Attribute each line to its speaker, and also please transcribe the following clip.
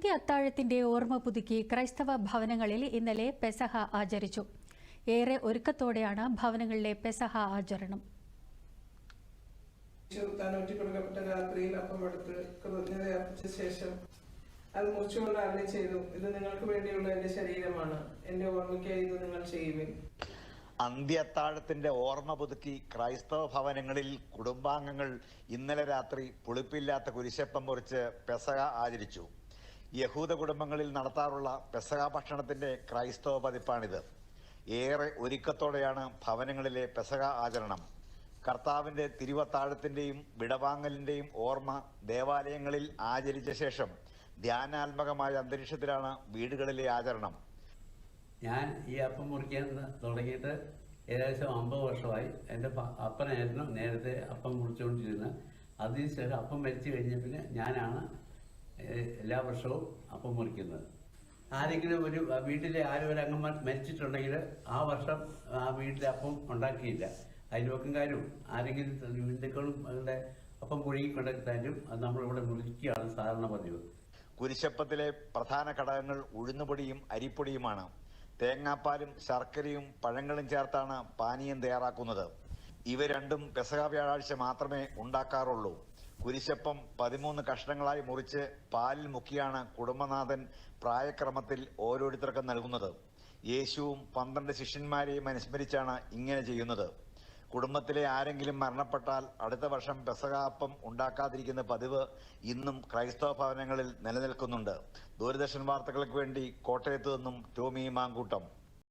Speaker 1: അന്ത്യ അത്താഴത്തിന്റെ ഓർമ്മ പുതുക്കി ക്രൈസ്തവ ഭവനങ്ങളിൽ ഇന്നലെ പെസഹ ആചരിച്ചു. ഏറെ ഒരുക്കത്തോടെയാണ് ഭവനങ്ങളിലെ പെസഹ ആചരണം.
Speaker 2: യേശു താൻ ഒറ്റിക്കൊടുക്കപ്പെട്ട രാത്രിയിൽ അപ്പം എടുത്ത് കൃതജ്ഞത അർപ്പിച്ച ശേഷം അത് മുറിച്ചുകൊണ്ട് അരളി ചെയ്തു. ഇത് നിങ്ങൾക്ക് വേണ്ടിയുള്ള എന്റെ ശരീരമാണ്. എന്റെ ഓർമ്മയ്ക്കായി ഇത് നിങ്ങൾ ചെയ്യുവിൻ.
Speaker 3: അന്ത്യത്താഴത്തിന്റെ ഓർമ്മ പുതുക്കി ക്രൈസ്തവ ഭവനങ്ങളിൽ കുടുംബാംഗങ്ങൾ ഇന്നലെ രാത്രി പുളിപ്പില്ലാത്ത കുരിശപ്പം മുറിച്ച് പെസക ആചരിച്ചു. യഹൂദ കുടുംബങ്ങളിൽ നടത്താറുള്ള പെസക ഭക്ഷണത്തിന്റെ ക്രൈസ്തവ പതിപ്പാണിത്. ഏറെ ഒരുക്കത്തോടെയാണ് ഭവനങ്ങളിലെ പെസക ആചരണം. കർത്താവിന്റെ തിരുവത്താഴത്തിന്റെയും വിടവാങ്ങലിന്റെയും ഓർമ്മ ദേവാലയങ്ങളിൽ ആചരിച്ച ശേഷം ധ്യാനാത്മകമായ അന്തരീക്ഷത്തിലാണ് വീടുകളിലെ ആചരണം.
Speaker 4: ഞാൻ ഈ അപ്പം മുറിക്കാൻ തുടങ്ങിയിട്ട് ഏകദേശം അമ്പത് വർഷമായി എന്റെ അപ്പനായിരുന്നു നേരത്തെ അപ്പം മുറിച്ചുകൊണ്ടിരുന്നത്. അതിനുശേഷം അപ്പം മരിച്ചു കഴിഞ്ഞ പിന്നെ ഞാനാണ് എല്ലാ വർഷവും അപ്പം മുറിക്കുന്നത്. ആരെങ്കിലും ഒരു വീട്ടിലെ ആരും ഒരു അംഗം മരിച്ചിട്ടുണ്ടെങ്കിൽ ആ വർഷം ആ വീട്ടിലെ അപ്പം ഉണ്ടാക്കിയില്ല. അയൽവക്കംകാരും ആരെങ്കിലും ബന്ധുക്കളും അവരുടെ അപ്പം പുഴുകി കണ്ടെത്താനും അത് നമ്മളിവിടെ മുറിക്കുകയാണ് സാധാരണ പതിവ്.
Speaker 3: കുരിശപ്പത്തിലെ പ്രധാന ഘടകങ്ങൾ ഉഴുന്നുപൊടിയും അരിപ്പൊടിയുമാണ്. തേങ്ങാപ്പാലും ശർക്കരയും പഴങ്ങളും ചേർത്താണ് പാനീയം തയ്യാറാക്കുന്നത്. ഇവ രണ്ടും പെസക വ്യാഴാഴ്ച മാത്രമേ ഉണ്ടാക്കാറുള്ളൂ. കുരിശപ്പം പതിമൂന്ന് കഷ്ണങ്ങളായി മുറിച്ച് പാലിൽ മുക്കിയാണ് കുടുംബനാഥൻ പ്രായക്രമത്തിൽ ഓരോരുത്തർക്കും നൽകുന്നത്. യേശുവും പന്ത്രണ്ട് ശിഷ്യന്മാരെയും അനുസ്മരിച്ചാണ് ഇങ്ങനെ ചെയ്യുന്നത്. കുടുംബത്തിലെ ആരെങ്കിലും മരണപ്പെട്ടാൽ അടുത്ത വർഷം പെസകാപ്പം ഉണ്ടാക്കാതിരിക്കുന്ന പതിവ് ഇന്നും ക്രൈസ്തവ ഭവനങ്ങളിൽ നിലനിൽക്കുന്നുണ്ട്. ദൂരദർശൻ വാർത്തകൾക്ക് വേണ്ടി കോട്ടയത്തു നിന്നും ടോമി മാങ്കൂട്ടം.